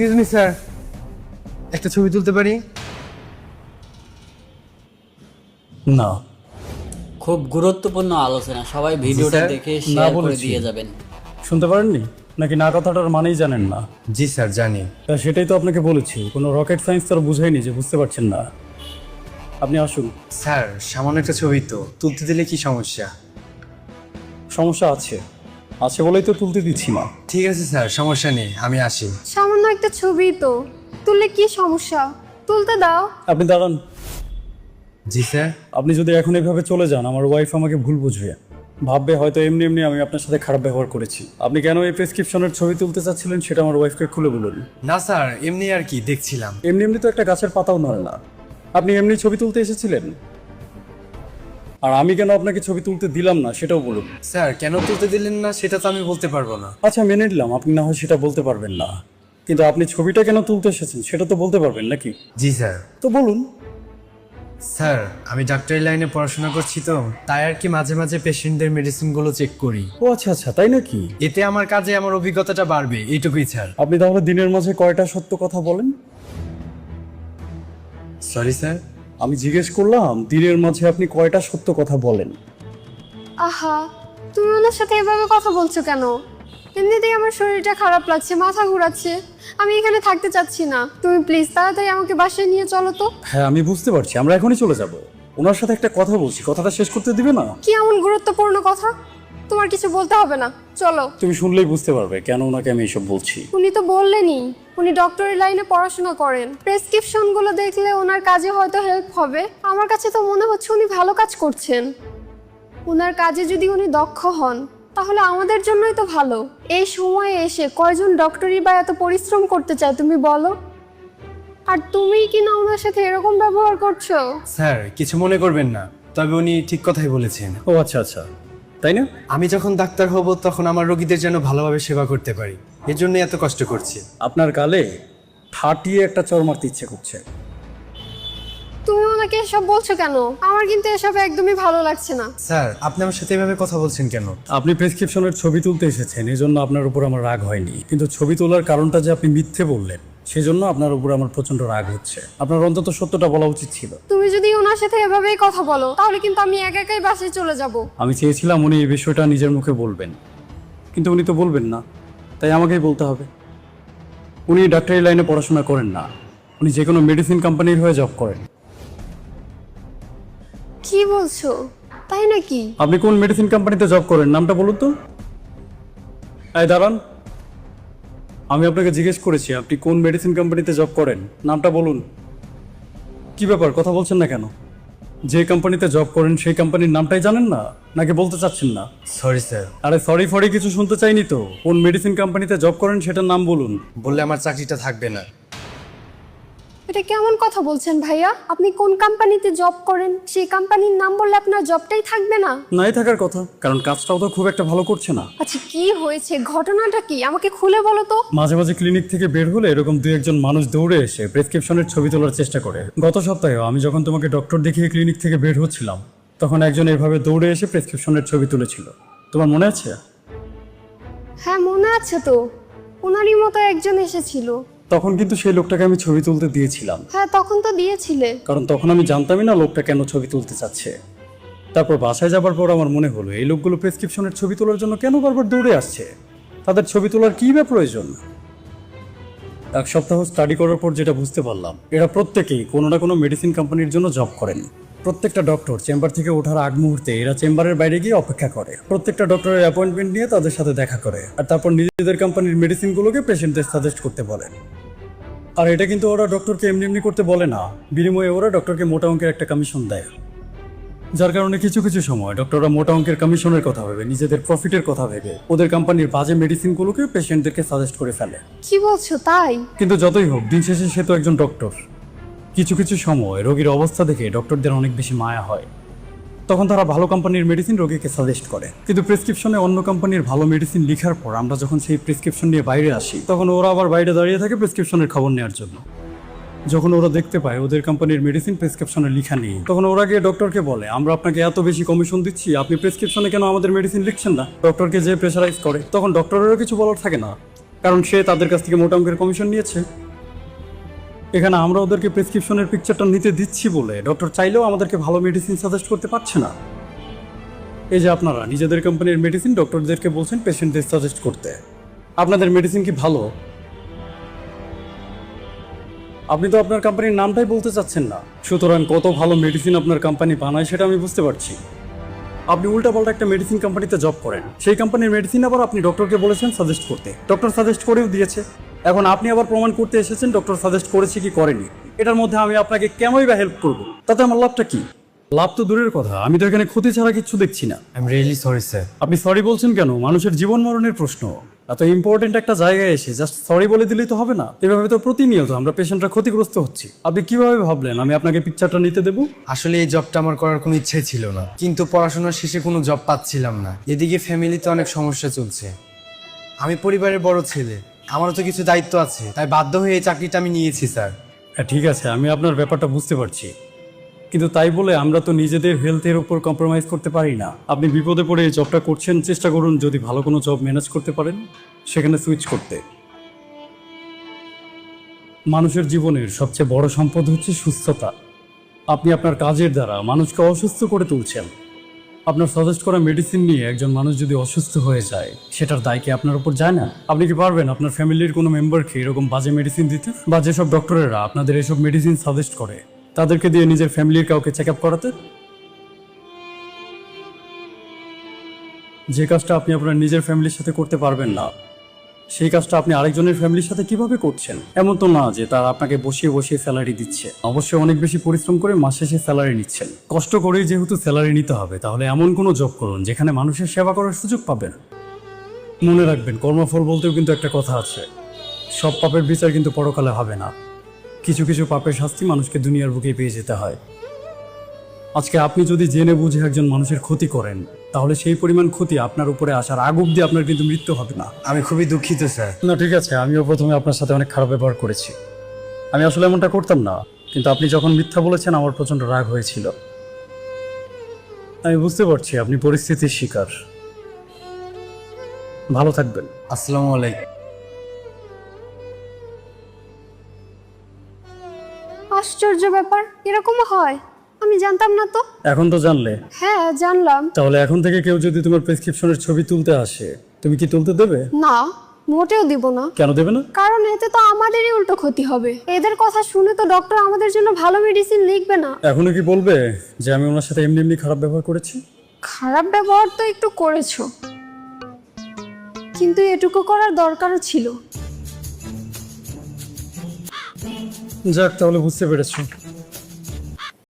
Excuse me sir একটা ছবি তুলতে পারি? না। খুব গুরুত্বপূর্ণ আলোচনা। সবাই ভিডিওটা দেখে শেয়ার করে দিয়ে যাবেন। শুনতে পারেননি? নাকি না কথাটার মানেই জানেন না? জি স্যার জানি। তা সেটাই তো আপনাকে বলেছি। কোনো রকেট সায়েন্স তার বুঝাইনি যে বুঝতে পারছেন না। আপনি আসুন। স্যার সামান্য একটা ছবি তো। তুলতে দিলে কি সমস্যা? সমস্যা আছে। আছে বলেই তো তুলতে দিচ্ছি না। ঠিক আছে স্যার সমস্যা নেই। আমি আসি। সামান্য একটা ছবি তো। তুললে কি সমস্যা? তুলতে দাও। আপনি দাঁড়ান। জি স্যার। আপনি যদি এখন এইভাবে চলে যান আমার ওয়াইফ আমাকে ভুল বুঝবে ভাববে হয়তো এমনি এমনি আমি আপনার সাথে খারাপ ব্যবহার করেছি। আপনি কেন এই প্রেসক্রিপশনের ছবি তুলতে চাচ্ছিলেন সেটা আমার ওয়াইফকে খুলে বলুন। না স্যার এমনি আর কি দেখছিলাম। এমনি এমনি তো একটা গাছের পাতাও নড়ে না। আপনি এমনি ছবি তুলতে এসেছিলেন? আর আমি কেন আপনাকে ছবি তুলতে দিলাম না সেটাও বলুন। স্যার কেন তুলতে দিলেন না সেটা তো আমি বলতে পারব না। আচ্ছা মেনে নিলাম। আপনি না হয় সেটা বলতে পারবেন না। কিন্তু আপনি ছবিটা কেন তুলতে এসেছেন? সেটা তো বলতে পারবেন নাকি? জি স্যার। তো বলুন। স্যার আমি ডাক্তারি লাইনে পড়াশোনা করছি তো তাই আর কি মাঝে মাঝে পেশেন্টদের মেডিসিনগুলো চেক করি। ও আচ্ছা আচ্ছা তাই নাকি? এতে আমার কাজে আমার অভিজ্ঞতাটা বাড়বে এইটুকুই স্যার। আপনি তাহলে দিনের মাঝে কয়টা সত্য কথা বলেন? Sorry sir. আমি জিজ্ঞেস করলাম দিনের মাঝে আপনি কয়টা সত্য কথা বলেন? আহা তুমি ওনার সাথে এভাবে কথা বলছো কেন? এমনিতেই আমার শরীরটা খারাপ লাগছে মাথা ঘোরাচ্ছে। আমি এখানে থাকতে চাচ্ছি না। তুমি প্লিজ তাড়াতাড়ি আমাকে বাসায় নিয়ে চলো তো। হ্যাঁ আমি বুঝতে পারছি। আমরা এখনই চলে যাব। ওনার সাথে একটা কথা বলছি। কথাটা শেষ করতে দিবে না? কি এমন গুরুত্বপূর্ণ কথা? তোমার কিছু বলতে হবে না। চলো। তুমি শুনলেই বুঝতে পারবে কেন ওনাকে আমি এসব বলছি। উনি তো বললেনই। উনি ডক্টরি লাইনে পড়াশোনা করেন। প্রেসক্রিপশনগুলো দেখলে ওনার কাজে হয়তো হেল্প হবে। আমার কাছে তো মনে হচ্ছে উনি ভালো কাজ করছেন। ওনার কাজে যদি উনি দক্ষ হন তাহলে আমাদের জন্যই তো ভালো। এই সময়ে এসে কয়জন ডক্টরি বা এত পরিশ্রম করতে চায় তুমি বলো? আর তুমি কি না ওনার সাথে এরকম ব্যবহার করছ? স্যার কিছু মনে করবেন না তবে উনি ঠিক কথাই বলেছেন। ও আচ্ছা আচ্ছা। তাই না? আমি যখন ডাক্তার হব তখন আমার রোগীদের যেন ভালোভাবে সেবা করতে পারি। এর জন্য এত কষ্ট করছি। আপনার গালে ঠাটিয়ে একটা চর মারতে ইচ্ছে করছে। ওনাকে এসব বলছো কেন? আমার কিন্তু এসব একদমই ভালো লাগছে না। স্যার আপনি আমার সাথে এভাবে কথা বলছেন কেন? আপনি প্রেসক্রিপশনের ছবি তুলতে এসেছেন এজন্য আপনার উপর আমার রাগ হয়নি। কিন্তু ছবি তোলার কারণটা যে আপনি মিথ্যে বললেন সেজন্য আপনার উপর আমার প্রচণ্ড রাগ হচ্ছে। আপনার অন্তত সত্যটা বলা উচিত ছিল। তুমি যদি ওনার সাথে এভাবেই কথা বলো তাহলে কিন্তু আমি একা একাই বাসায় চলে যাব। আমি চেয়েছিলাম উনি এই বিষয়টা নিজের মুখে বলবেন কিন্তু উনি তো বলবেন না তাই আমাকেই বলতে হবে। উনি ডাক্তারি লাইনে পড়াশোনা করেন না উনি যে কোনো মেডিসিন কোম্পানির হয়ে জব করেন। কি বলছো? তাই নাকি? আপনি কোন মেডিসিন কোম্পানিতে জব করেন? নামটা বলুন তো। এই দাঁড়ান। আমি আপনাকে জিজ্ঞেস করেছি আপনি কোন মেডিসিন কোম্পানিতে জব করেন? নামটা বলুন। কি ব্যাপার? কথা বলছেন না কেন? যে কোম্পানিতে জব করেন সেই কোম্পানির নামটাই জানেন না? নাকি বলতে চাচ্ছেন না? সরি স্যার আরে সরি ফরি কিছু শুনতে চাইনি তো। কোন মেডিসিন কোম্পানিতে জব করেন সেটার নাম বলুন। বললে আমার চাকরিটা থাকবে না। এটা কেমন কথা বলছেন ভাইয়া? আপনি কোন কোম্পানিতে জব করেন? সেই কোম্পানির নাম বললে আপনার জবটাই থাকবে না। নাই থাকার কথা কারণ কাজটাও তো খুব একটা ভালো করছে না। আচ্ছা কি হয়েছে? ঘটনাটা কি? আমাকে খুলে বলো তো। মাঝে মাঝে ক্লিনিক থেকে বের হলে এরকম দু একজন মানুষ দৌড়ে এসে প্রেসক্রিপশনের ছবি তোলার চেষ্টা করে। গত সপ্তাহেও আমি যখন তোমাকে ডক্টর দেখিয়ে ক্লিনিক থেকে বের হচ্ছিলাম তখন একজন এভাবে দৌড়ে এসে প্রেসক্রিপশনের ছবি তুলেছিল। তোমার মনে আছে? হ্যাঁ মনে আছে তো। ওনারই মতো একজন এসেছিল। তখন কিন্তু সেই লোকটাকে আমি ছবি তুলতে দিয়েছিলাম। হ্যাঁ তখন তো দিয়েছিলে। কারণ তখন আমি জানতামই না লোকটা কেন ছবি তুলতে চাচ্ছে। তারপর বাসায় যাবার পর আমার মনে হলো এই লোকগুলো প্রেসক্রিপশনের ছবি তোলার জন্য কেন বারবার দৌড়ে আসছে? তাদের ছবি তোলার কী বা প্রয়োজন? এক সপ্তাহ স্টাডি করার পর যেটা বুঝতে পারলাম এরা প্রত্যেকেই কোনো না কোনো মেডিসিন কোম্পানির জন্য জব করেন। প্রত্যেকটা ডক্টর চেম্বার থেকে ওঠার আগ মুহূর্তে এরা চেম্বারের বাইরে গিয়ে অপেক্ষা করে। প্রত্যেকটা ডক্টরের অ্যাপয়েন্টমেন্ট নিয়ে তাদের সাথে দেখা করে। আর তারপর নিজেদের কোম্পানির মেডিসিনগুলোকে পেশেন্টদের সাজেস্ট করতে বলেন। আর এটা কিন্তু ওরা ডক্টরকে এমনি এমনি করতে বলে না। বিনিময়ে ওরা ডক্টরকে মোটা অঙ্কের একটা কমিশন দেয়। যার কারণে কিছু কিছু সময় ডক্টররা মোটা অঙ্কের কমিশনের কথা ভেবে নিজেদের প্রফিটের কথা ভেবে ওদের কোম্পানির বাজে মেডিসিনগুলোকে পেশেন্টদেরকে সাজেস্ট করে ফেলে। কি বলছো তাই? কিন্তু যতই হোক দিন শেষে সে তো একজন ডক্টর কিছু কিছু সময় রোগীর অবস্থা দেখে ডক্টরদের অনেক বেশি মায়া হয়। তখন তারা ভালো কোম্পানির মেডিসিন রোগীকে সাজেস্ট করে। কিন্তু প্রেসক্রিপশনে অন্য কোম্পানির ভালো মেডিসিন লেখার পর আমরা যখন সেই প্রেসক্রিপশন নিয়ে বাইরে আসি, তখন ওরা আবার বাইরে দাঁড়িয়ে থাকে প্রেসক্রিপশনের খবর নেওয়ার জন্য। যখন ওরা দেখতে পায় ওদের কোম্পানির মেডিসিন প্রেসক্রিপশনে লিখা নেই, তখন ওরা গিয়ে ডক্টরকে বলে, আমরা আপনাকে এত বেশি কমিশন দিচ্ছি, আপনি প্রেসক্রিপশনে কেন আমাদের মেডিসিন লিখছেন না? ডক্টরকে যে প্রেশারাইজ করে, তখন ডক্টরেরও কিছু বলার থাকে না। কারণ সে তাদের কাছ থেকে মোটা অঙ্কের কমিশন নিয়েছে। এখানে আমরা ওদেরকে প্রেসক্রিপশনের পিকচারটা নিতে দিচ্ছি বলে। ডক্টর চাইলেও আমাদেরকে ভালো মেডিসিন সাজেস্ট করতে পারছে না। এই যে আপনারা, নিজেদের কোম্পানির মেডিসিন ডক্টরদেরকে বলছেন পেশেন্টদের সাজেস্ট করতে। আপনাদের মেডিসিন কি ভালো? আপনি তো আপনার কোম্পানির নামটাই বলতে চাচ্ছেন না। সুতরাং কত ভালো মেডিসিন আপনার কোম্পানি বানায় সেটা আমি বুঝতে পারছি। আপনি উল্টাপাল্টা একটা মেডিসিন কোম্পানিতে জব করেন। সেই কোম্পানির মেডিসিন আবার আপনি ডক্টরকে বলেছেন সাজেস্ট করতে। ডক্টর সাজেস্ট করেও দিয়েছে। এখন আপনি আবার প্রমাণ করতে এসেছেন ডক্টর সাজেস্ট করেছে কি করেনি। এটার মধ্যে আমি আপনাকে কেমনই বা হেল্প করব? তাতে আমার লাভটা কি? লাভ তো দূরের কথা আমি তো এখানে ক্ষতি ছাড়া কিছু দেখছি না। I am really sorry sir আপনি সরি বলছেন কেন? মানুষের জীবন মরণের প্রশ্ন। এত ইম্পর্টেন্ট একটা জায়গায় এসে জাস্ট সরি বলে দিলেই তো হবে না। এভাবে তো প্রতিনিয়ত আমরা পেশেন্টরা ক্ষতিগ্রস্ত হচ্ছি। আপনি কীভাবে ভাবলেন? আমি আপনাকে পিকচারটা নিতে দেবো? আসলে এই জবটা আমার করার কোনো ইচ্ছে ছিল না। কিন্তু পড়াশোনার শেষে কোনো জব পাচ্ছিলাম না। এদিকে ফ্যামিলিতে অনেক সমস্যা চলছে। আমি পরিবারের বড় ছেলে। আমারও তো কিছু দায়িত্ব আছে, তাই বাধ্য হয়ে এই চাকরিটা আমি নিয়েছি, স্যার। হ্যাঁ ঠিক আছে, আমি আপনার ব্যাপারটা বুঝতে পারছি। কিন্তু তাই বলে আমরা তো নিজেদের হেলথের উপর কম্প্রোমাইজ করতে পারি না। আপনি বিপদে পড়ে এই জবটা করছেন, চেষ্টা করুন যদি ভালো কোনো জব ম্যানেজ করতে পারেন, সেখানে সুইচ করতে। মানুষের জীবনের সবচেয়ে বড় সম্পদ হচ্ছে সুস্থতা। আপনি আপনার কাজের দ্বারা মানুষকে অসুস্থ করে তুলছেন। আপনার সাজেস্ট করা মেডিসিন নিয়ে একজন মানুষ যদি অসুস্থ হয়ে যায়, সেটার দায় কি আপনার উপর যায় না? আপনি কি পারবেন আপনার ফ্যামিলির কোনো মেম্বারকে এরকম বাজে মেডিসিন দিতে? বা যেসব ডক্টরেরা আপনাদের এসব মেডিসিন সাজেস্ট করে, তাদেরকে দিয়ে নিজের ফ্যামিলির কাউকে চেক আপ করাতে? যে কাজটা আপনি আপনার নিজের ফ্যামিলির সাথে করতে পারবেন না সেই কাজটা আপনি আরেকজনের ফ্যামিলির সাথে কীভাবে করছেন? এমন তো না যে তারা আপনাকে বসিয়ে বসিয়ে স্যালারি দিচ্ছে। অবশ্যই অনেক বেশি পরিশ্রম করে মাস শেষে স্যালারি নিচ্ছেন। কষ্ট করেই যেহেতু স্যালারি নিতে হবে, তাহলে এমন কোনো জব করুন যেখানে মানুষের সেবা করার সুযোগ পাবেন। মনে রাখবেন, কর্মফল বলতেও কিন্তু একটা কথা আছে। সব পাপের বিচার কিন্তু পরকালে হবে না। কিছু কিছু পাপের শাস্তি মানুষকে দুনিয়ার বুকে পেয়ে যেতে হয়। আজকে আপনি যদি জেনে বুঝে একজন মানুষের ক্ষতি করেন তাহলে সেই পরিমাণ ক্ষতি আপনার উপরে আসার আগ অব্দি আপনার কিন্তু মৃত্যু হবে না। আমি খুবই দুঃখিত স্যার। না ঠিক আছে আমিও প্রথমে আপনার সাথে অনেক খারাপ ব্যবহার করেছি। আমি আসলে এমনটা করতাম না কিন্তু আপনি যখন মিথ্যা বলেছেন আমার প্রচণ্ড রাগ হয়েছিল। আমি বুঝতে পারছি আপনি পরিস্থিতির শিকার। ভালো থাকবেন। আসসালামু আলাইকুম। আশ্চর্য ব্যাপার এরকমও হয়? আমি জানতাম না তো। এখন তো জানলে? হ্যাঁ জানলাম। তাহলে এখন থেকে কেউ যদি তোমার প্রেসক্রিপশনের ছবি তুলতে আসে তুমি কি তুলতে দেবে? না মোটেও দিব না। কেন দেবে না? কারণ এতে তো আমাদেরই উল্টো ক্ষতি হবে। এদের কথা শুনে তো ডক্টর আমাদের জন্য ভালো মেডিসিন লিখবে না। এখনও কি বলবে যে আমি ওনার সাথে এমনি এমনি খারাপ ব্যবহার করেছি? খারাপ ব্যবহার তো একটু করেছ। কিন্তু এটুকু করার দরকারও ছিল। যাক তাহলে বুঝতে পেরেছ।